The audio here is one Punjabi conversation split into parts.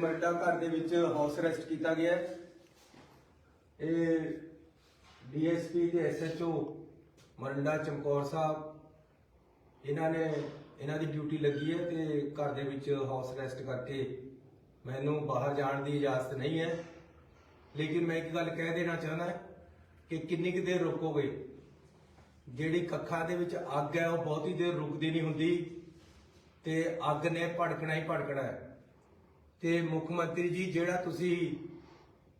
ਮੇਰੇ ਮਰਡਾ ਘਰ ਦੇ ਵਿੱਚ ਹਾਊਸ ਅਰੈਸਟ ਕੀਤਾ ਗਿਆ ਹੈ। ਇਹ ਡੀਐਸਪੀ ਤੇ ਐਸਐਚਓ ਮਰਡਾ ਚਮਕੌਰ ਸਾਹਿਬ, ਇਹਨਾਂ ਨੇ ਇਹਨਾਂ ਦੀ ਡਿਊਟੀ ਲੱਗੀ ਹੈ ਤੇ ਘਰ ਦੇ ਵਿੱਚ ਹਾਊਸ ਅਰੈਸਟ ਕਰਕੇ ਮੈਨੂੰ ਬਾਹਰ ਜਾਣ ਦੀ ਇਜਾਜ਼ਤ ਨਹੀਂ ਹੈ। ਲੇਕਿਨ ਮੈਂ ਇੱਕ ਗੱਲ ਕਹਿ ਦੇਣਾ ਚਾਹੁੰਦਾ ਕਿ ਕਿੰਨੀ ਕੁ ਦੇਰ ਰੁਕੋਗੇ? ਜਿਹੜੀ ਕੱਖਾਂ ਦੇ ਵਿੱਚ ਅੱਗ ਹੈ, ਉਹ ਬਹੁਤੀ ਦੇਰ ਰੁਕਦੀ ਨਹੀਂ ਹੁੰਦੀ ਤੇ ਅੱਗ ਨੇ ਭੜਕਣਾ ਹੀ ਭੜਕਣਾ ਹੈ। ਤੇ ਮੁੱਖ ਮੰਤਰੀ ਜੀ, ਜਿਹੜਾ ਤੁਸੀਂ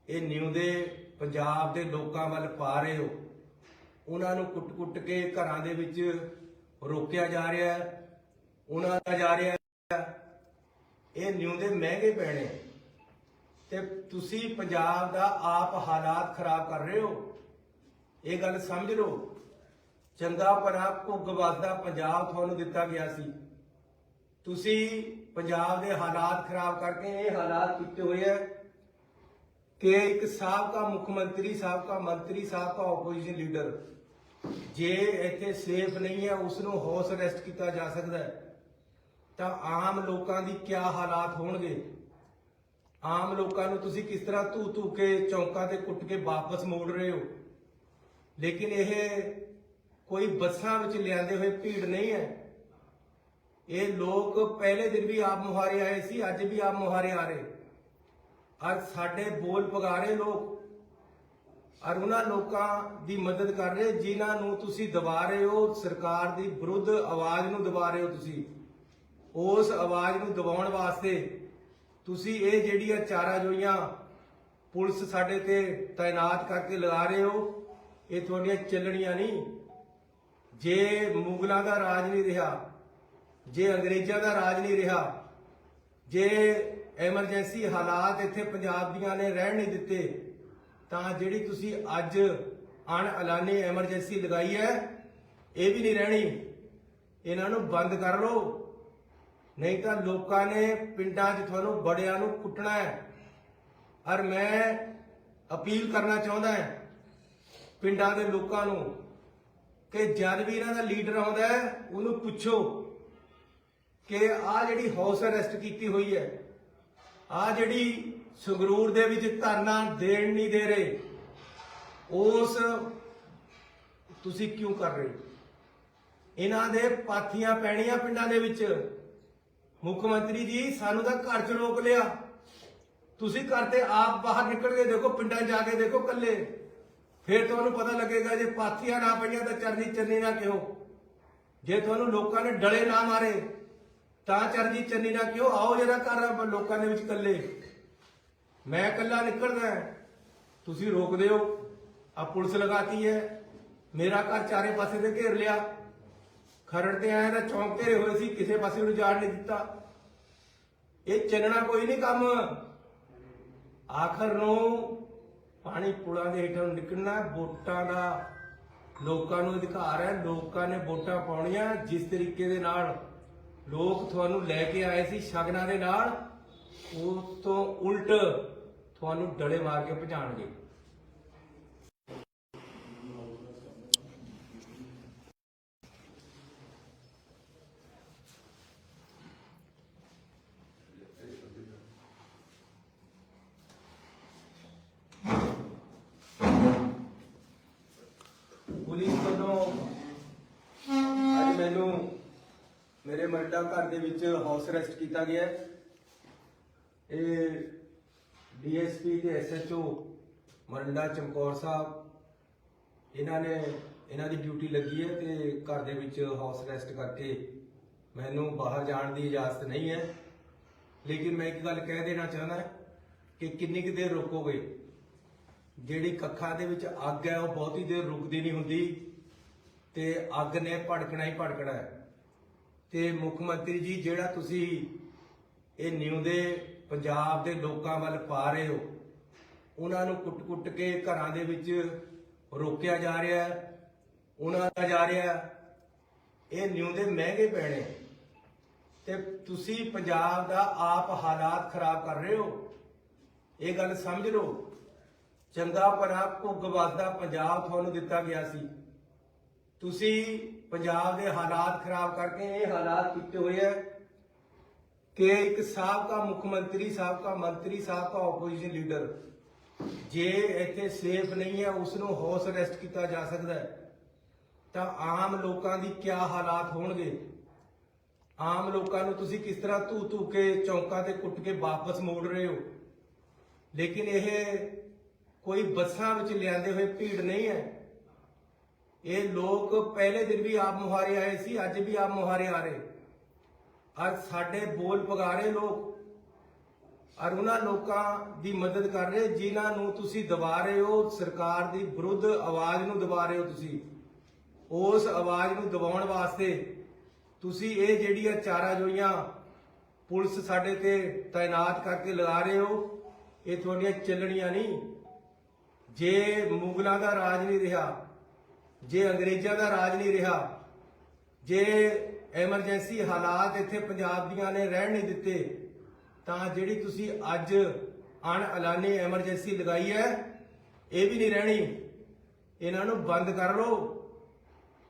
ਇਹ ਨਿਉਂਦੇ ਪੰਜਾਬ ਦੇ ਲੋਕਾਂ ਵੱਲ ਪਾ ਰਹੇ ਹੋ, ਉਹਨਾਂ ਨੂੰ ਕੁੱਟ-ਕੁੱਟ ਕੇ ਘਰਾਂ ਦੇ ਵਿੱਚ ਰੋਕਿਆ ਜਾ ਰਿਹਾ ਹੈ, ਉਹਨਾਂ ਦਾ ਜਾ ਰਿਹਾ ਹੈ। ਇਹ ਨਿਉਂਦੇ ਮਹਿੰਗੇ ਪੈਣੇ। ਤੇ ਤੁਸੀਂ ਪੰਜਾਬ ਦਾ ਆਪ ਹਾਲਾਤ ਖਰਾਬ ਕਰ ਰਹੇ ਹੋ। ਇਹ ਗੱਲ ਸਮਝ ਲਓ। ਚੰਗਾ ਭਰਾ ਭੁੱਗ ਵੱਸਦਾ ਪੰਜਾਬ ਤੁਹਾਨੂੰ ਦਿੱਤਾ ਗਿਆ ਸੀ। ਤੁਸੀਂ ਪੰਜਾਬ ਦੇ ਹਾਲਾਤ ਖਰਾਬ ਕਰਕੇ ਇਹ ਹਾਲਾਤ ਕੀਤੇ ਹੋਏ ਹੈ ਕਿ ਇੱਕ ਸਾਬਕਾ ਮੁੱਖ ਮੰਤਰੀ, ਸਾਬਕਾ ਮੰਤਰੀ, ਸਾਬਕਾ ਆਪੋਜੀਸ਼ਨ ਲੀਡਰ ਜੇ ਇੱਥੇ ਸੇਫ ਨਹੀਂ ਹੈ ਉਸ ਨੂੰ ਹਾਊਸ ਅਰੈਸਟ ਕੀਤਾ ਜਾ ਸਕਦਾ ਹੈ। ਤਾਂ ਆਮ ਲੋਕਾਂ ਦੀ ਕੀ ਹਾਲਾਤ ਹੋਣਗੇ? ਆਮ ਲੋਕਾਂ ਨੂੰ ਤੁਸੀਂ ਕਿਸ ਤਰ੍ਹਾਂ ਧੂ ਧੂ ਕੇ ਚੌਂਕਾਂ ਤੇ ਕੁੱਟ ਕੇ ਵਾਪਸ ਮੋੜ ਰਹੇ ਹੋ? ਲੇਕਿਨ ਇਹ ਕੋਈ ਬੱਸਾਂ ਵਿੱਚ ਲਿਆਂਦੇ ਹੋਏ ਭੀੜ ਨਹੀਂ ਹੈ। ਇਹ ਲੋਕ ਪਹਿਲੇ ਦਿਨ ਵੀ ਆਪ ਮੁਹਾਰੇ ਆਏ ਸੀ, ਅੱਜ ਵੀ ਆਪ ਮੁਹਾਰੇ ਆ ਰਹੇ। ਅੱਜ ਸਾਡੇ ਬੋਲ ਪਗਾ ਰਹੇ ਲੋਕ ਔਰ ਉਹਨਾਂ ਲੋਕਾਂ ਦੀ ਮਦਦ ਕਰ ਰਹੇ, ਜਿਨ੍ਹਾਂ ਨੂੰ ਤੁਸੀਂ ਦਬਾ ਰਹੇ ਹੋ, ਸਰਕਾਰ ਦੀ ਵਿਰੁੱਧ ਆਵਾਜ਼ ਨੂੰ ਦਬਾ ਰਹੇ ਹੋ ਤੁਸੀਂ। ਉਸ ਆਵਾਜ਼ ਨੂੰ ਦਬਾਉਣ ਵਾਸਤੇ ਤੁਸੀਂ ਇਹ ਜਿਹੜੀਆਂ ਚਾਰਾ ਜੋਈਆਂ ਪੁਲਿਸ ਸਾਡੇ ਤੇ ਤਾਇਨਾਤ ਕਰਕੇ ਲਗਾ ਰਹੇ ਹੋ, ਇਹ ਤੁਹਾਡੀਆਂ ਚੱਲਣੀਆਂ ਨਹੀਂ। ਜੇ ਮੁਗਲਾਂ ਦਾ ਰਾਜ ਨਹੀਂ ਰਿਹਾ ਜੇ ਅੰਗਰੇਜ਼ਾਂ ਦਾ ਰਾਜ ਨਹੀਂ ਰਿਹਾ, ਜੇ ਐਮਰਜੈਂਸੀ ਹਾਲਾਤ ਇੱਥੇ ਪੰਜਾਬ ਦੀਆਂ ਨੇ ਰਹਿਣ ਨਹੀਂ ਦਿੱਤੇ, ਤਾਂ ਜਿਹੜੀ ਤੁਸੀਂ ਅੱਜ ਅਣ ਐਲਾਨੀ ਐਮਰਜੈਂਸੀ ਲਗਾਈ ਹੈ, ਇਹ ਵੀ ਨਹੀਂ ਰਹਿਣੀ। ਇਹਨਾਂ ਨੂੰ ਬੰਦ ਕਰ ਲਓ। ਨਹੀਂ ਤਾਂ ਲੋਕਾਂ ਨੇ ਪਿੰਡਾਂ 'ਚ ਤੁਹਾਨੂੰ ਬੜਿਆਂ ਨੂੰ ਕੁੱਟਣਾ ਹੈ। ਔਰ ਮੈਂ ਅਪੀਲ ਕਰਨਾ ਚਾਹੁੰਦਾ ਹਾਂ ਪਿੰਡਾਂ ਦੇ ਲੋਕਾਂ ਨੂੰ ਕਿ ਜਦ ਵੀ ਇਹਨਾਂ ਦਾ ਲੀਡਰ ਆਉਂਦਾ ਉਹਨੂੰ ਪੁੱਛੋ। ਕਿ ਆ ਜਿਹੜੀ ਹਾਊਸ ਅਰੈਸਟ ਕੀਤੀ ਹੋਈ ਹੈ ਆ ਜਿਹੜੀ ਸੰਗਰੂਰ ਦੇ ਵਿੱਚ ਧਰਨਾ ਦੇਣ ਨਹੀਂ ਦੇ ਰਹੇ, ਉਸ ਤੁਸੀਂ ਕਿਉਂ ਕਰ ਰਹੇ ਇਹਨਾਂ ਦੇ ਪਾਥੀਆਂ ਪੈਣੀਆਂ ਪਿੰਡਾਂ ਦੇ ਵਿੱਚ। ਮੁੱਖ ਮੰਤਰੀ ਜੀ, ਸਾਨੂੰ ਤਾਂ ਘਰ 'ਚ ਰੋਕ ਲਿਆ। ਤੁਸੀਂ ਘਰ ਤੇ ਆਪ ਬਾਹਰ ਨਿਕਲ ਕੇ ਦੇਖੋ, ਪਿੰਡਾਂ 'ਚ ਜਾ ਕੇ ਦੇਖੋ ਕੱਲੇ ਫਿਰ ਤੁਹਾਨੂੰ ਪਤਾ ਲੱਗੇਗਾ, ਜੇ ਪਾਥੀਆਂ ਨਾ ਪਈਆਂ ਤਾਂ ਚਰਨੀ ਚੰਨੀ ਨਾ ਕਿਉਂ? ਜੇ ਤੁਹਾਨੂੰ ਲੋਕਾਂ ਨੇ ਡਲੇ ਨਾ ਮਾਰੇ ਤਾਂ ਚਰਨੀ ਚੰਨੀ ਨਾ ਕਿਉਂ? ਆਓ ਜਰਾ ਘਰ ਲੋਕਾਂ ਦੇ ਵਿੱਚ ਇਕੱਲੇ। ਮੈਂ ਇਕੱਲਾ ਨਿਕਲਦਾ ਤੁਸੀਂ ਰੋਕਦੇ ਹੋ। ਆ ਪੁਲਿਸ ਲਗਾਤੀ ਹੈ। ਮੇਰਾ ਘਰ ਚਾਰੇ ਪਾਸੇ ਤੇ ਘੇਰ ਲਿਆ। ਖਰੜ ਤੇ ਆਇਆ ਤਾਂ ਚੌਂਕ ਘੇਰੇ ਹੋਏ ਸੀ। ਕਿਸੇ ਪਾਸੇ ਨੂੰ ਜਾਣ ਨਹੀਂ ਦਿੱਤਾ। ਇਹ ਚੱਲਣਾ ਕੋਈ ਨਹੀਂ ਕੰਮ। ਆਖਰ ਨੂੰ ਪਾਣੀ ਪੁਲਾਂ ਦੇ ਹੇਠੋਂ ਨਿਕਲਣਾ ਵੋਟਾਂ ਦਾ ਲੋਕਾਂ ਨੂੰ ਅਧਿਕਾਰ ਹੈ। ਲੋਕਾਂ ਨੇ ਵੋਟਾਂ ਪਾਉਣੀਆਂ ਜਿਸ ਤਰੀਕੇ ਦੇ ਨਾਲ। ਲੋਕ ਤੁਹਾਨੂੰ ਲੈ ਕੇ ਆਏ ਸੀ ਸ਼ਗਨਾਂ ਦੇ ਨਾਲ, ਉਸ ਤੋਂ ਉਲਟ ਤੁਹਾਨੂੰ ਡਲੇ ਮਾਰ ਕੇ ਭਜਾਣਗੇ। ਘਰ ਦੇ ਵਿੱਚ ਹਾਊਸ ਅਰੈਸਟ ਕੀਤਾ ਗਿਆ ਹੈ। ਇਹ ਡੀਐਸਪੀ ਤੇ ਐਸਐਚਓ ਮਰੰਡਾ ਚਮਕੌਰ ਸਾਹਿਬ, ਇਹਨਾਂ ਨੇ ਇਹਨਾਂ ਦੀ ਡਿਊਟੀ ਲੱਗੀ ਹੈ ਤੇ ਘਰ ਦੇ ਵਿੱਚ ਹਾਊਸ ਅਰੈਸਟ ਕਰਕੇ ਮੈਨੂੰ ਬਾਹਰ ਜਾਣ ਦੀ ਇਜਾਜ਼ਤ ਨਹੀਂ ਹੈ। ਲੇਕਿਨ ਮੈਂ ਇੱਕ ਗੱਲ ਕਹਿ ਦੇਣਾ ਚਾਹੁੰਦਾ ਕਿ ਕਿੰਨੀ ਕੁ ਦੇਰ ਰੁਕੋਗੇ? ਜਿਹੜੀ ਕੱਖਾਂ ਦੇ ਵਿੱਚ ਅੱਗ ਹੈ, ਉਹ ਬਹੁਤੀ ਦੇਰ ਰੁਕਦੀ ਨਹੀਂ ਹੁੰਦੀ ਤੇ ਅੱਗ ਨੇ ਭੜਕਣਾ ਹੀ ਭੜਕਣਾ ਹੈ। ਤੇ ਮੁੱਖ ਮੰਤਰੀ ਜੀ, ਜਿਹੜਾ ਤੁਸੀਂ ਇਹ ਨਿਉਂਦੇ ਪੰਜਾਬ ਦੇ ਲੋਕਾਂ ਵੱਲ ਪਾ ਰਹੇ ਹੋ, ਉਹਨਾਂ ਨੂੰ ਕੁੱਟ-ਕੁੱਟ ਕੇ ਘਰਾਂ ਦੇ ਵਿੱਚ ਰੋਕਿਆ ਜਾ ਰਿਹਾ ਹੈ, ਉਹਨਾਂ ਦਾ ਜਾ ਰਿਹਾ ਹੈ। ਇਹ ਨਿਉਂਦੇ ਮਹਿੰਗੇ ਪੈਣੇ। ਤੇ ਤੁਸੀਂ ਪੰਜਾਬ ਦਾ ਆਪ ਹਾਲਾਤ ਖਰਾਬ ਕਰ ਰਹੇ ਹੋ। ਇਹ ਗੱਲ ਸਮਝ ਲਓ। ਚੰਗਾ ਭਰਾ ਭੁੱਗ ਵੱਸਦਾ ਪੰਜਾਬ ਤੁਹਾਨੂੰ ਦਿੱਤਾ ਗਿਆ ਸੀ। ਤੁਸੀਂ ਪੰਜਾਬ ਦੇ ਹਾਲਾਤ ਖਰਾਬ ਕਰਕੇ ਇਹ ਹਾਲਾਤ ਕੀਤੇ ਹੋਏ ਹੈ ਕਿ ਇੱਕ ਸਾਬਕਾ ਮੁੱਖ ਮੰਤਰੀ, ਸਾਬਕਾ ਮੰਤਰੀ, ਸਾਬਕਾ ਆਪੋਜੀਸ਼ਨ ਲੀਡਰ ਜੇ ਇੱਥੇ ਸੇਫ ਨਹੀਂ ਹੈ ਉਸ ਨੂੰ ਹਾਊਸ ਅਰੈਸਟ ਕੀਤਾ ਜਾ ਸਕਦਾ ਹੈ, ਤਾਂ ਆਮ ਲੋਕਾਂ ਦੀ ਕੀ ਹਾਲਾਤ ਹੋਣਗੇ? ਆਮ ਲੋਕਾਂ ਨੂੰ ਤੁਸੀਂ ਕਿਸ ਤਰ੍ਹਾਂ ਧੂ ਧੂ ਕੇ ਚੌਂਕਾਂ ਤੇ ਕੁੱਟ ਕੇ ਵਾਪਸ ਮੋੜ ਰਹੇ ਹੋ? ਲੇਕਿਨ ਇਹ ਕੋਈ ਬੱਸਾਂ ਵਿੱਚ ਲਿਆਂਦੇ ਹੋਏ ਭੀੜ ਨਹੀਂ ਹੈ। ਇਹ ਲੋਕ ਪਹਿਲੇ ਦਿਨ ਵੀ ਆਪ ਮੁਹਾਰੇ ਆਏ ਸੀ, ਅੱਜ ਵੀ ਆਪ ਮੁਹਾਰੇ ਆ ਰਹੇ। ਅੱਜ ਸਾਡੇ ਬੋਲ ਪਗਾਰੇ ਲੋਕ ਔਰ ਉਹਨਾਂ ਲੋਕਾਂ ਦੀ ਮਦਦ ਕਰ ਰਹੇ, ਜਿਨ੍ਹਾਂ ਨੂੰ ਤੁਸੀਂ ਦਬਾ ਰਹੇ ਹੋ, ਸਰਕਾਰ ਦੀ ਵਿਰੁੱਧ ਆਵਾਜ਼ ਨੂੰ ਦਬਾ ਰਹੇ ਹੋ ਤੁਸੀਂ। ਉਸ ਆਵਾਜ਼ ਨੂੰ ਦਬਾਉਣ ਵਾਸਤੇ ਤੁਸੀਂ ਇਹ ਜਿਹੜੀਆਂ ਚਾਰਾ ਜੋਈਆਂ ਪੁਲਿਸ ਸਾਡੇ ਤੇ ਤਾਇਨਾਤ ਕਰਕੇ ਲਗਾ ਰਹੇ ਹੋ, ਇਹ ਤੁਹਾਡੀਆਂ ਚੱਲਣੀਆਂ ਨਹੀਂ। ਜੇ ਮੁਗਲਾਂ ਦਾ ਰਾਜ ਨਹੀਂ ਰਿਹਾ ਜੇ ਅੰਗਰੇਜ਼ਾਂ ਦਾ ਰਾਜ ਨਹੀਂ ਰਿਹਾ, ਜੇ ਐਮਰਜੈਂਸੀ ਹਾਲਾਤ ਇੱਥੇ ਪੰਜਾਬ ਦੀਆਂ ਨੇ ਰਹਿਣ ਨਹੀਂ ਦਿੱਤੇ, ਤਾਂ ਜਿਹੜੀ ਤੁਸੀਂ ਅੱਜ ਅਣ ਐਲਾਨੀ ਐਮਰਜੈਂਸੀ ਲਗਾਈ ਹੈ, ਇਹ ਵੀ ਨਹੀਂ ਰਹਿਣੀ। ਇਹਨਾਂ ਨੂੰ ਬੰਦ ਕਰ ਲਓ।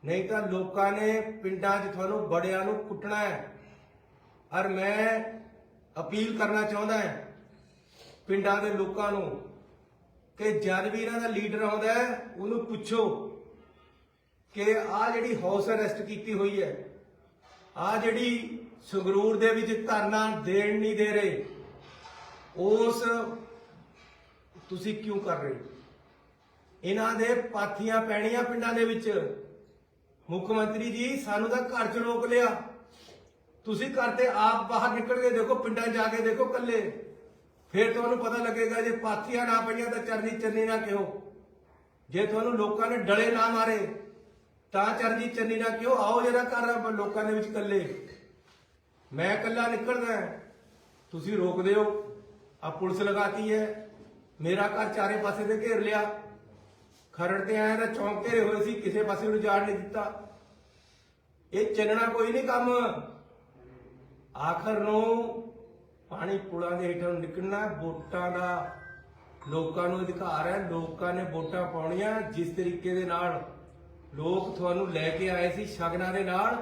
ਨਹੀਂ ਤਾਂ ਲੋਕਾਂ ਨੇ ਪਿੰਡਾਂ 'ਚ ਤੁਹਾਨੂੰ ਬੜਿਆਂ ਨੂੰ ਕੁੱਟਣਾ ਹੈ। ਔਰ ਮੈਂ ਅਪੀਲ ਕਰਨਾ ਚਾਹੁੰਦਾ ਹਾਂ ਪਿੰਡਾਂ ਦੇ ਲੋਕਾਂ ਨੂੰ ਕਿ ਜਦ ਵੀ ਇਹਨਾਂ ਦਾ ਲੀਡਰ ਆਉਂਦਾ ਉਹਨੂੰ ਪੁੱਛੋ। ਕਿ ਆ ਜਿਹੜੀ ਹਾਊਸ ਅਰੈਸਟ ਕੀਤੀ ਹੋਈ ਹੈ ਆ ਜਿਹੜੀ ਸੰਗਰੂਰ ਦੇ ਵਿੱਚ ਧਰਨਾ ਦੇਣ ਨਹੀਂ ਦੇ ਰਹੇ, ਉਸ ਤੁਸੀਂ ਕਿਉਂ ਕਰ ਰਹੇ ਇਹਨਾਂ ਦੇ ਪਾਥੀਆਂ ਪੈਣੀਆਂ ਪਿੰਡਾਂ ਦੇ ਵਿੱਚ। ਮੁੱਖ ਮੰਤਰੀ ਜੀ, ਸਾਨੂੰ ਤਾਂ ਘਰ 'ਚ ਰੋਕ ਲਿਆ। ਤੁਸੀਂ ਘਰ ਤੇ ਆਪ ਬਾਹਰ ਨਿਕਲ ਕੇ ਦੇਖੋ, ਪਿੰਡਾਂ 'ਚ ਜਾ ਕੇ ਦੇਖੋ ਕੱਲੇ ਫਿਰ ਤੁਹਾਨੂੰ ਪਤਾ ਲੱਗੇਗਾ ਜੇ ਪਾਥੀਆਂ ਨਾ ਪਈਆਂ ਤਾਂ ਚਰਨੀ ਚਰਨੀ ਨਾ ਕਿਉਂ? ਜੇ ਤੁਹਾਨੂੰ ਲੋਕਾਂ ਨੇ ਡਲੇ ਨਾ ਮਾਰੇ ਤਾਂ ਚਰਨਜੀਤ ਚੰਨੀ ਨਾ ਕਿਉਂ? ਆਓ ਜਿਹੜਾ ਘਰ ਲੋਕਾਂ ਦੇ ਵਿੱਚ ਇਕੱਲੇ। ਮੈਂ ਇਕੱਲਾ ਨਿਕਲਦਾ ਤੁਸੀਂ ਰੋਕਦੇ ਹੋ। ਆ ਪੁਲਿਸ ਲਗਾਤੀ ਹੈ। ਮੇਰਾ ਘਰ ਚਾਰੇ ਪਾਸੇ ਤੇ ਘੇਰ ਲਿਆ। ਖਰੜ ਤੇ ਆਇਆ ਤਾਂ ਚੌਂਕ ਘੇਰੇ ਹੋਏ ਸੀ, ਕਿਸੇ ਪਾਸੇ ਨੂੰ ਜਾਣ ਨਹੀਂ ਦਿੱਤਾ। ਇਹ ਚੱਲਣਾ ਕੋਈ ਨਹੀਂ ਕੰਮ। ਆਖਰ ਨੂੰ ਪਾਣੀ ਪੁਲਾਂ ਦੇ ਹੇਠਾਂ ਨੂੰ ਨਿਕਲਣਾ, ਵੋਟਾਂ ਦਾ ਲੋਕਾਂ ਨੂੰ ਅਧਿਕਾਰ ਹੈ। ਲੋਕਾਂ ਨੇ ਵੋਟਾਂ ਪਾਉਣੀਆਂ ਜਿਸ ਤਰੀਕੇ ਦੇ ਨਾਲ। ਲੋਕ ਤੁਹਾਨੂੰ ਲੈ ਕੇ ਆਏ ਸੀ ਸ਼ਗਨਾਂ ਦੇ ਨਾਲ,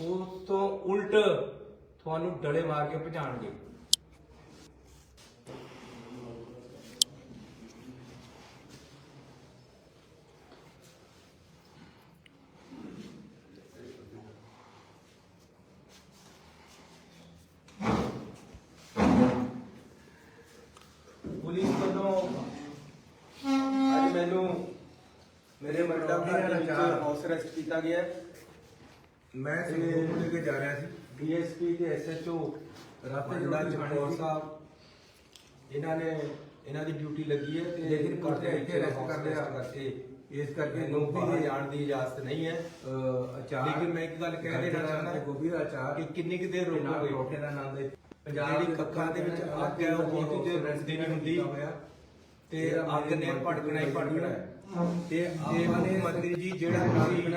ਉਸ ਤੋਂ ਉਲਟ ਤੁਹਾਨੂੰ ਡਲੇ ਮਾਰ ਕੇ ਭਜਾਣਗੇ। ਪੁਲਿਸ ਵੱਲੋਂ ਅੱਜ ਮੈਨੂੰ ਮੇਰੇ ਮਰਦਾ ਦੇ ਵਿੱਚ ਹਾਊਸ ਅਰੈਸਟ ਕੀਤਾ ਗਿਆ ਹੈ। ਮੈਂ ਸੰਗਰੂਰ ਨੂੰ ਲੈ ਕੇ ਜਾ ਰਿਹਾ ਸੀ। ਡੀਐਸਪੀ ਤੇ ਐਸਐਚਓ ਰਾਤੇ ਡਿਊਟੀ ਚਮਕੌਰ। ਸਾਹਿਬ ਇਹਨਾਂ ਨੇ ਇਹਨਾਂ ਦੀ ਡਿਊਟੀ ਲੱਗੀ ਹੈ ਤੇ ਲੇਕਿਨ ਕੋਰਟ ਨੇ ਘਰ ਦੇ ਇੱਥੇ ਵਿੱਚ arrest ਕਰ ਲਿਆ। ਕਰਕੇ ਇਸ ਕਰਕੇ ਬਾਹਰ ਦੇ ਜਾਣ ਦੀ ਇਜਾਜ਼ਤ ਨਹੀਂ ਹੈ। ਅਚਾਰ ਲੇਕਿਨ ਮੈਂ ਇੱਕ ਗੱਲ ਕਹਿ ਦੇਣਾ ਚਾਹੁੰਦਾ ਗੋਭੀ ਦਾ ਅਚਾਰ ਕਿ ਕਿੰਨੀ ਕੁ ਦੇਰ ਰੋਕੋਗੇ? ਪਰੌਠੇ ਦਾ ਨਾਮ ਦੇ ਜਿਹੜੀ ਕੱਖਾਂ ਦੇ ਵਿੱਚ ਅੱਗ ਹੈ ਉਹ ਬਹੁਤੀ ਦੇਰ ਰੁਕਦੀ ਨਹੀਂ ਹੁੰਦੀ। ਤੇ ਅੱਗ ਨੇ ਭੜਕਣਾ ਹੀ ਭੜਕਣਾ। ਹੈ ਤੇ ਆਪਾਂ ਨੇ ਮੰਤਰੀ ਜੀ ਜਿਹੜਾ ਤੁਸੀਂ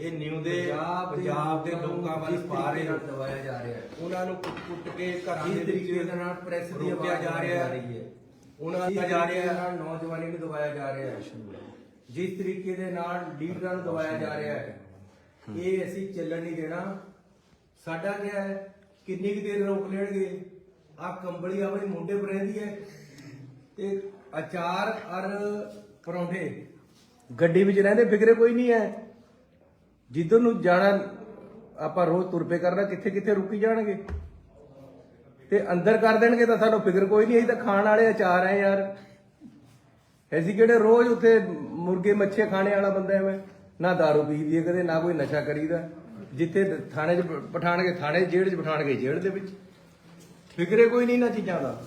ਇਹ ਨਿਊ ਦੇ ਪੰਜਾਬ ਦੇ ਲੋਕਾਂ ਵੱਲ ਪਾ ਰਹੇ ਹੋ ਦਵਾਇਆ ਜਾ ਰਿਹਾ ਹੈ। ਉਹਨਾਂ ਨੂੰ ਕੁੱਟ ਕੁੱਟ ਕੇ ਘਰਾਂ ਇਸ ਦੇ ਤਰੀਕੇ ਵਿੱਚ ਦੇ ਨਾਲ ਪ੍ਰੈਸ ਦੀ ਰੋਕਿਆ ਜਾ ਰਿਹਾ। ਹੈ ਹੈ। ਉਹਨਾਂ ਦਾ ਜਾ ਰਿਹਾ। ਹੈ ਨਾਲ ਨੌਜਵਾਨੀ ਨੂੰ ਦਬਾਇਆ ਜਾ ਰਿਹਾ ਹੈ। ਜਿਸ ਤਰੀਕੇ ਦੇ ਨਾਲ ਲੀਡਰਾਂ ਨੂੰ ਦਬਾਇਆ ਜਾ ਰਿਹਾ ਹੈ। ਇਹ ਅਸੀਂ ਚੱਲਣ ਨਹੀਂ ਦੇਣਾ। ਸਾਡਾ ਕੀ ਹੈ? ਕਿੰਨੀ ਕੁ ਦੇਰ ਰੋਕ ਲੈਣਗੇ? ਆ ਕੰਬਲੀ ਆਪਣੇ ਮੁੰਡੇ ਪਰ ਰਹਿੰਦੀ ਹੈ। ਤੇ ਅਚਾਰ ਔਰ ਪਰੌਂਠੇ। ਗੱਡੀ ਵਿੱਚ ਰਹਿੰਦੇ ਫਿਕਰੇ ਕੋਈ ਨਹੀਂ ਹੈ। ਜਿੱਧਰ ਨੂੰ ਜਾਣਾ, ਆਪਾਂ ਰੋਜ਼ ਤੁਰਪੇ ਕਰਨਾ ਕਿੱਥੇ ਕਿੱਥੇ ਰੁਕੀ ਜਾਣਗੇ? ਤੇ ਅੰਦਰ ਕਰ ਦੇਣਗੇ ਤਾਂ ਸਾਨੂੰ ਫਿਕਰ ਕੋਈ ਨਹੀਂ, ਅਸੀਂ ਤਾਂ ਖਾਣ ਵਾਲੇ ਅਚਾਰ ਆ ਯਾਰ। ਅਸੀਂ ਕਿਹੜੇ ਰੋਜ਼ ਉੱਥੇ ਮੁਰਗੇ ਮੱਛੇ ਖਾਣੇ ਵਾਲਾ ਬੰਦਾ ਐਵੇਂ ਨਾ दारू ਪੀਦੀ ਕਦੇ, ਨਾ ਕੋਈ ਨਸ਼ਾ ਕਰੀਦਾ। ਜਿੱਥੇ ਥਾਣੇ 'ਚ ਬ- ਬਿਠਾਣਗੇ ਥਾਣੇ, ਜੇਲ੍ਹ 'ਚ ਬਿਠਾਣਗੇ ਜੇਲ੍ਹ ਦੇ ਵਿੱਚ। ਫਿਕਰੇ ਕੋਈ ਨਹੀਂ ਨਾ ਚੀਜ਼ਾਂ ਦਾ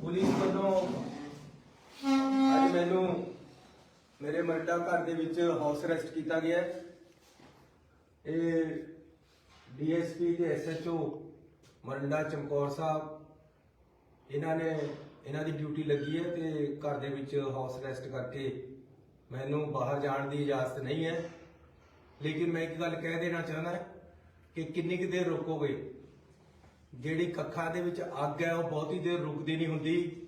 ਪੁਲਿਸ ਵੱਲੋਂ ਅੱਜ ਮੈਨੂੰ ਮੇਰੇ ਮਰਦਾ ਘਰ ਦੇ ਵਿੱਚ ਹਾਊਸ ਅਰੈਸਟ ਕੀਤਾ ਗਿਆ ਹੈ। ਇਹ ਡੀਐਸਪੀ ਤੇ ਐਸਐਚਓ ਮਰੰਡਾ ਚਮਕੌਰ ਸਾਹਿਬ, ਇਹਨਾਂ ਨੇ ਇਹਨਾਂ ਦੀ ਡਿਊਟੀ ਲੱਗੀ ਹੈ ਤੇ ਘਰ ਦੇ ਵਿੱਚ ਹਾਊਸ ਅਰੈਸਟ ਕਰਕੇ ਮੈਨੂੰ ਬਾਹਰ ਜਾਣ ਦੀ ਇਜਾਜ਼ਤ ਨਹੀਂ ਹੈ। ਲੇਕਿਨ ਮੈਂ ਇੱਕ ਗੱਲ ਕਹਿ ਦੇਣਾ ਚਾਹੁੰਦਾ ਕਿ ਕਿੰਨੀ ਕੁ ਦੇਰ ਰੁਕੋਗੇ? ਜਿਹੜੀ ਕੱਖਾਂ ਦੇ ਵਿੱਚ ਅੱਗ ਹੈ, ਉਹ ਬਹੁਤੀ ਦੇਰ ਰੁਕਦੀ ਨਹੀਂ ਹੁੰਦੀ।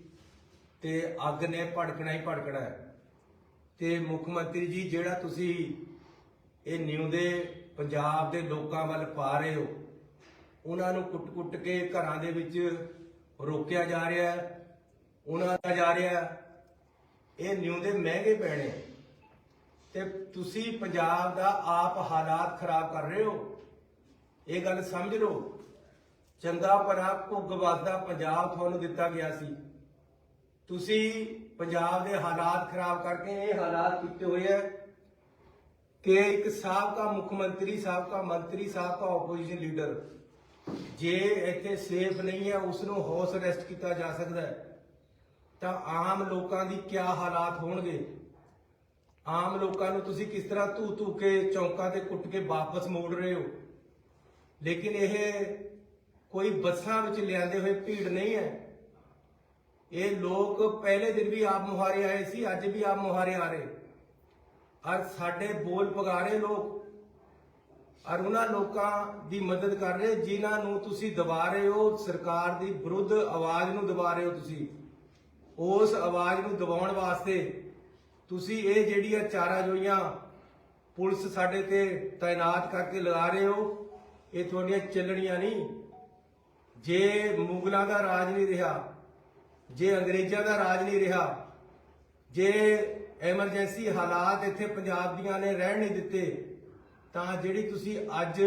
ਤੇ ਅੱਗ ਨੇ ਭੜਕਣਾ ਹੀ ਭੜਕਣਾ ਹੈ। ਤੇ ਮੁੱਖ ਮੰਤਰੀ ਜੀ, ਜਿਹੜਾ ਤੁਸੀਂ ਇਹ ਨਿਉਂਦੇ ਪੰਜਾਬ ਦੇ ਲੋਕਾਂ ਵੱਲ ਪਾ ਰਹੇ ਹੋ, ਉਹਨਾਂ ਨੂੰ ਕੁੱਟ-ਕੁੱਟ ਕੇ ਘਰਾਂ ਦੇ ਵਿੱਚ ਰੋਕਿਆ ਜਾ ਰਿਹਾ ਹੈ, ਉਹਨਾਂ ਦਾ ਜਾ ਰਿਹਾ ਹੈ। ਇਹ ਨਿਉਂਦੇ ਮਹਿੰਗੇ ਪੈਣੇ। ਤੇ ਤੁਸੀਂ ਪੰਜਾਬ ਦਾ ਆਪ ਹਾਲਾਤ ਖਰਾਬ ਕਰ ਰਹੇ ਹੋ, ਇਹ ਗੱਲ ਸਮਝ ਲਓ। ਚੰਗਾ ਭਰਾ ਭੁੱਗ ਵੱਸਦਾ ਪੰਜਾਬ ਤੁਹਾਨੂੰ ਦਿੱਤਾ ਗਿਆ ਸੀ। ਤੁਸੀਂ ਪੰਜਾਬ ਦੇ ਹਾਲਾਤ ਖਰਾਬ ਕਰਕੇ ਇਹ ਹਾਲਾਤ ਕੀਤੇ ਹੋਏ ਹੈ ਕਿ ਇੱਕ ਸਾਬਕਾ ਮੁੱਖ ਮੰਤਰੀ, ਸਾਬਕਾ ਮੰਤਰੀ, ਸਾਬਕਾ ਆਪੋਜੀਸ਼ਨ ਲੀਡਰ ਜੇ ਇੱਥੇ ਸੇਫ ਨਹੀਂ ਹੈ ਉਸ ਨੂੰ ਹਾਊਸ ਅਰੈਸਟ ਕੀਤਾ ਜਾ ਸਕਦਾ ਹੈ। ਤਾਂ ਆਮ ਲੋਕਾਂ ਦੀ ਕੀ ਹਾਲਾਤ ਹੋਣਗੇ? ਆਮ ਲੋਕਾਂ ਨੂੰ ਤੁਸੀਂ ਕਿਸ ਤਰ੍ਹਾਂ ਧੂ ਧੂ ਕੇ ਚੌਂਕਾਂ ਤੇ ਕੁੱਟ ਕੇ ਵਾਪਸ ਮੋੜ ਰਹੇ ਹੋ? ਲੇਕਿਨ ਇਹ ਕੋਈ ਬੱਸਾਂ ਵਿੱਚ ਲਿਆਂਦੇ ਹੋਏ ਭੀੜ ਨਹੀਂ ਹੈ। ਇਹ ਲੋਕ ਪਹਿਲੇ ਦਿਨ ਵੀ ਆਪ ਮੁਹਾਰੇ ਆਏ ਸੀ, ਅੱਜ ਵੀ ਆਪ ਮੁਹਾਰੇ ਆ ਰਹੇ। ਔਰ ਸਾਡੇ ਬੋਲ ਪਗਾ ਰਹੇ ਲੋਕ, ਔਰ ਉਹਨਾਂ ਲੋਕਾਂ ਦੀ ਮਦਦ ਕਰ ਰਹੇ, ਜਿਨ੍ਹਾਂ ਨੂੰ ਤੁਸੀਂ ਦਬਾ ਰਹੇ ਹੋ, ਸਰਕਾਰ ਦੀ ਵਿਰੁੱਧ ਆਵਾਜ਼ ਨੂੰ ਦਬਾ ਰਹੇ ਹੋ ਤੁਸੀਂ। ਉਸ ਆਵਾਜ਼ ਨੂੰ ਦਬਾਉਣ ਵਾਸਤੇ ਤੁਸੀਂ ਇਹ ਜਿਹੜੀਆਂ ਚਾਰਾ ਜੋਈਆਂ ਪੁਲਿਸ ਸਾਡੇ ਤੇ ਤਾਇਨਾਤ ਕਰਕੇ ਲਗਾ ਰਹੇ ਹੋ, ਇਹ ਤੁਹਾਡੀਆਂ ਚੱਲਣੀਆਂ ਨਹੀਂ। ਜੇ ਮੁਗਲਾਂ ਦਾ ਰਾਜ ਨਹੀਂ ਰਿਹਾ ਜੇ ਅੰਗਰੇਜ਼ਾਂ ਦਾ ਰਾਜ ਨਹੀਂ ਰਿਹਾ, ਜੇ ਐਮਰਜੈਂਸੀ ਹਾਲਾਤ ਇੱਥੇ ਪੰਜਾਬ ਦੀਆਂ ਨੇ ਰਹਿਣ ਨਹੀਂ ਦਿੱਤੇ, ਤਾਂ ਜਿਹੜੀ ਤੁਸੀਂ ਅੱਜ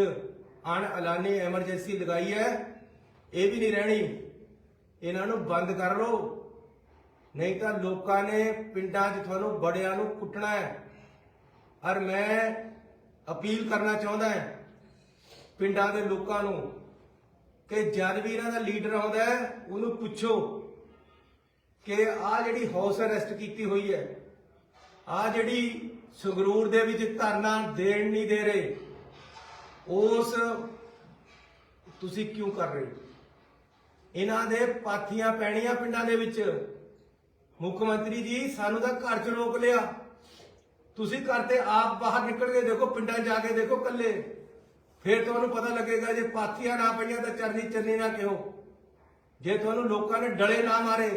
ਅਣ ਐਲਾਨੀ ਐਮਰਜੈਂਸੀ ਲਗਾਈ ਹੈ, ਇਹ ਵੀ ਨਹੀਂ ਰਹਿਣੀ। ਇਹਨਾਂ ਨੂੰ ਬੰਦ ਕਰ ਲਓ। ਨਹੀਂ ਤਾਂ ਲੋਕਾਂ ਨੇ ਪਿੰਡਾਂ 'ਚ ਤੁਹਾਨੂੰ ਬੜਿਆਂ ਨੂੰ ਕੁੱਟਣਾ ਹੈ। ਔਰ ਮੈਂ ਅਪੀਲ ਕਰਨਾ ਚਾਹੁੰਦਾ ਹਾਂ ਪਿੰਡਾਂ ਦੇ ਲੋਕਾਂ ਨੂੰ ਕਿ ਜਦ ਵੀ ਇਹਨਾਂ ਦਾ ਲੀਡਰ ਆਉਂਦਾ ਉਹਨੂੰ ਪੁੱਛੋ। ਕਿ ਆ ਜਿਹੜੀ ਹਾਊਸ ਅਰੈਸਟ ਕੀਤੀ ਹੋਈ ਹੈ ਆ ਜਿਹੜੀ ਸੰਗਰੂਰ ਦੇ ਵਿੱਚ ਧਰਨਾ ਦੇਣ ਨਹੀਂ ਦੇ ਰਹੇ, ਉਸ ਤੁਸੀਂ ਕਿਉਂ ਕਰ ਰਹੇ ਇਹਨਾਂ ਦੇ ਪਾਥੀਆਂ ਪੈਣੀਆਂ ਪਿੰਡਾਂ ਦੇ ਵਿੱਚ। ਮੁੱਖ ਮੰਤਰੀ ਜੀ, ਸਾਨੂੰ ਤਾਂ ਘਰ 'ਚ ਰੋਕ ਲਿਆ। ਤੁਸੀਂ ਘਰ ਤੇ ਆਪ ਬਾਹਰ ਨਿਕਲ ਕੇ ਦੇਖੋ, ਪਿੰਡਾਂ 'ਚ ਜਾ ਕੇ ਦੇਖੋ ਕੱਲੇ ਫਿਰ ਤੁਹਾਨੂੰ ਪਤਾ ਲੱਗੇਗਾ, ਜੇ ਪਾਥੀਆਂ ਨਾ ਪਈਆਂ ਤਾਂ ਚਰਨੀ ਚਰਨੀ ਨਾ ਕਿਉਂ ਜੇ ਤੁਹਾਨੂੰ ਲੋਕਾਂ ਨੇ ਡਲੇ ਨਾ ਮਾਰੇ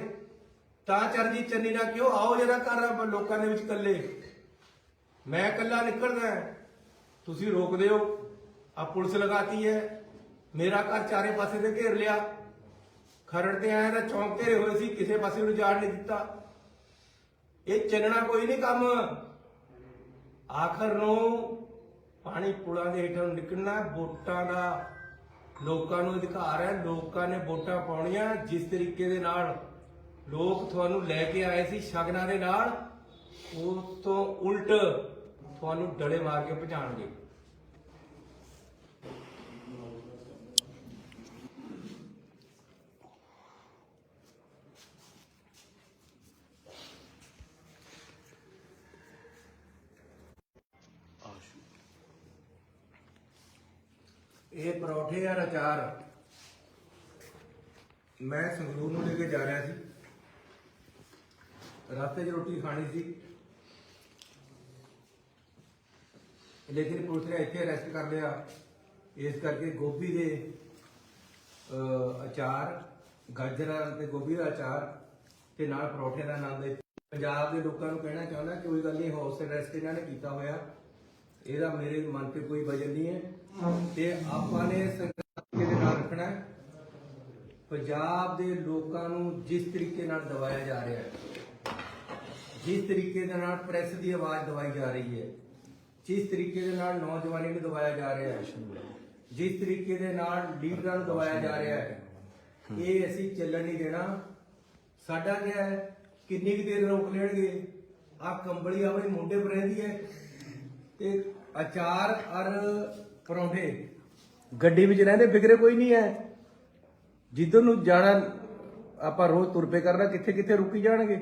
ਤਾਂ ਚਰਨੀ ਚੰਨੀ ਨਾ ਕਿਉਂ? ਆਓ ਜਰਾ ਘਰ ਲੋਕਾਂ ਦੇ ਵਿੱਚ ਇਕੱਲੇ। ਮੈਂ ਇਕੱਲਾ ਨਿਕਲਦਾ ਤੁਸੀਂ ਰੋਕਦੇ ਹੋ। ਆ ਪੁਲਿਸ ਲਗਾਤੀ ਹੈ। ਮੇਰਾ ਘਰ ਚਾਰੇ ਪਾਸੇ ਤੇ ਘੇਰ ਲਿਆ। ਖਰੜ ਤੇ ਆਇਆ ਤਾਂ ਚੌਂਕ ਘੇਰੇ ਹੋਏ ਸੀ। ਕਿਸੇ ਪਾਸੇ ਨੂੰ ਜਾਣ ਨਹੀਂ ਦਿੱਤਾ। ਇਹ ਚੱਲਣਾ ਕੋਈ ਨਹੀਂ ਕੰਮ। ਆਖਰ ਨੂੰ ਪਾਣੀ ਪੁਲਾਂ ਦੇ ਹੇਠੋਂ ਨਿਕਲਣਾ ਵੋਟਾਂ ਦਾ ਲੋਕਾਂ ਨੂੰ ਅਧਿਕਾਰ ਹੈ। ਲੋਕਾਂ ਨੇ ਵੋਟਾਂ ਪਾਉਣੀਆਂ। ਜਿਸ ਤਰੀਕੇ ਦੇ ਨਾਲ ਲੋਕ ਤੁਹਾਨੂੰ ਲੈ ਕੇ ਆਏ ਸੀ ਸ਼ਗਨਾਂ ਦੇ ਨਾਲ ਉਸ ਤੋਂ ਉਲਟ ਤੁਹਾਨੂੰ ਡਲੇ ਮਾਰ ਕੇ ਭਜਾਣਗੇ। ਇਹ ਪਰੌਠੇ ਆ ਅਚਾਰ ਮੈਂ ਸੰਗਰੂਰ ਨੂੰ ਲੈ ਕੇ ਜਾ ਰਿਹਾ ਸੀ। ਰਾਸਤੇ 'ਚ ਰੋਟੀ ਖਾਣੀ ਸੀ। ਲੇਕਿਨ ਪੁਲਿਸ ਨੇ ਇੱਥੇ ਅਰੈਸਟ ਕਰ ਲਿਆ। ਇਸ ਕਰਕੇ ਗੋਭੀ ਦੇ ਅਹ, ਅਚਾਰ ਗਾਜਰਾਂ ਤੇ ਗੋਭੀ ਦਾ ਅਚਾਰ ਤੇ ਨਾਲ ਪਰੌਠੇ ਦਾ ਆਨੰਦ ਪੰਜਾਬ ਦੇ ਲੋਕਾਂ ਨੂੰ ਕਹਿਣਾ ਚਾਹੁੰਦਾ ਕਿ ਕੋਈ ਗੱਲ ਨਹੀਂ ਹਾਊਸ ਅਰੈਸਟ ਇਹਨਾਂ ਨੇ ਕੀਤਾ ਹੋਇਆ। ਇਹਦਾ ਮੇਰੇ ਮਨ ਤੇ ਕੋਈ ਵਜਨ ਨਹੀਂ ਹੈ। ਤੇ ਆਪਾਂ ਨੇ ਸੰਗਤ ਦੇ ਨਾਲ ਰੱਖਣਾ ਹੈ। ਪੰਜਾਬ ਦੇ ਲੋਕਾਂ ਨੂੰ ਜਿਸ ਤਰੀਕੇ ਨਾਲ ਦਵਾਇਆ ਜਾ ਰਿਹਾ ਹੈ। ਜਿਸ ਤਰੀਕੇ ਦੇ ਨਾਲ ਪ੍ਰੈਸ ਦੀ ਆਵਾਜ਼ ਦਵਾਈ ਜਾ ਰਹੀ ਹੈ, ਜਿਸ ਤਰੀਕੇ ਦੇ ਨਾਲ ਨੌਜਵਾਨੀ ਨੂੰ ਦਵਾਇਆ ਜਾ ਰਿਹਾ ਹੈ, ਜਿਸ ਤਰੀਕੇ ਦੇ ਨਾਲ ਲੀਡਰਾਂ ਨੂੰ ਦਵਾਇਆ ਜਾ ਰਿਹਾ ਹੈ, ਇਹ ਅਸੀਂ ਚੱਲਣ ਨਹੀਂ ਦੇਣਾ। ਸਾਡਾ ਕਿਹਾ ਹੈ, ਕਿੰਨੀ ਕੁ ਦੇਰ ਰੋਕ ਲੈਣਗੇ? ਆ ਕੰਬਲੀ ਆਪਣੇ ਮੋਢੇ ਪਰ ਰਹਿੰਦੀ ਹੈ ਤੇ ਅਚਾਰ ਔਰ ਪਰੌਂਠੇ ਗੱਡੀ ਵਿੱਚ ਰਹਿੰਦੇ, ਫਿਕਰੇ ਕੋਈ ਨਹੀਂ ਹੈ। ਜਿੱਧਰ ਨੂੰ ਜਾਣਾ, ਆਪਾਂ ਰੋਜ਼ ਤੁਰ ਪੇ ਕਰਨਾ ਕਿੱਥੇ ਕਿੱਥੇ ਰੁਕੀ ਜਾਣਗੇ?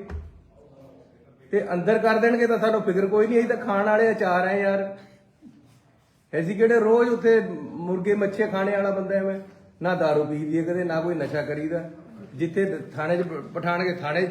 ਤੇ ਅੰਦਰ ਕਰ ਦੇਣਗੇ ਤਾਂ ਸਾਨੂੰ ਫਿਕਰ ਕੋਈ ਨਹੀਂ, ਅਸੀਂ ਤਾਂ ਖਾਣ ਵਾਲੇ ਅਚਾਰ ਆ ਯਾਰ। ਅਸੀਂ ਕਿਹੜੇ ਰੋਜ਼ ਉੱਥੇ ਮੁਰਗੇ ਮੱਛੇ ਖਾਣੇ ਵਾਲਾ ਬੰਦਾ ਐ ਮੈਂ? ਨਾ दारू ਪੀਦੀ ਹੈ ਕਦੇ, ਨਾ ਕੋਈ ਨਸ਼ਾ ਕਰੀਦਾ। ਜਿੱਥੇ ਥਾਣੇ 'ਚ ਪ- ਪਠਾਣਗੇ, ਥਾਣੇ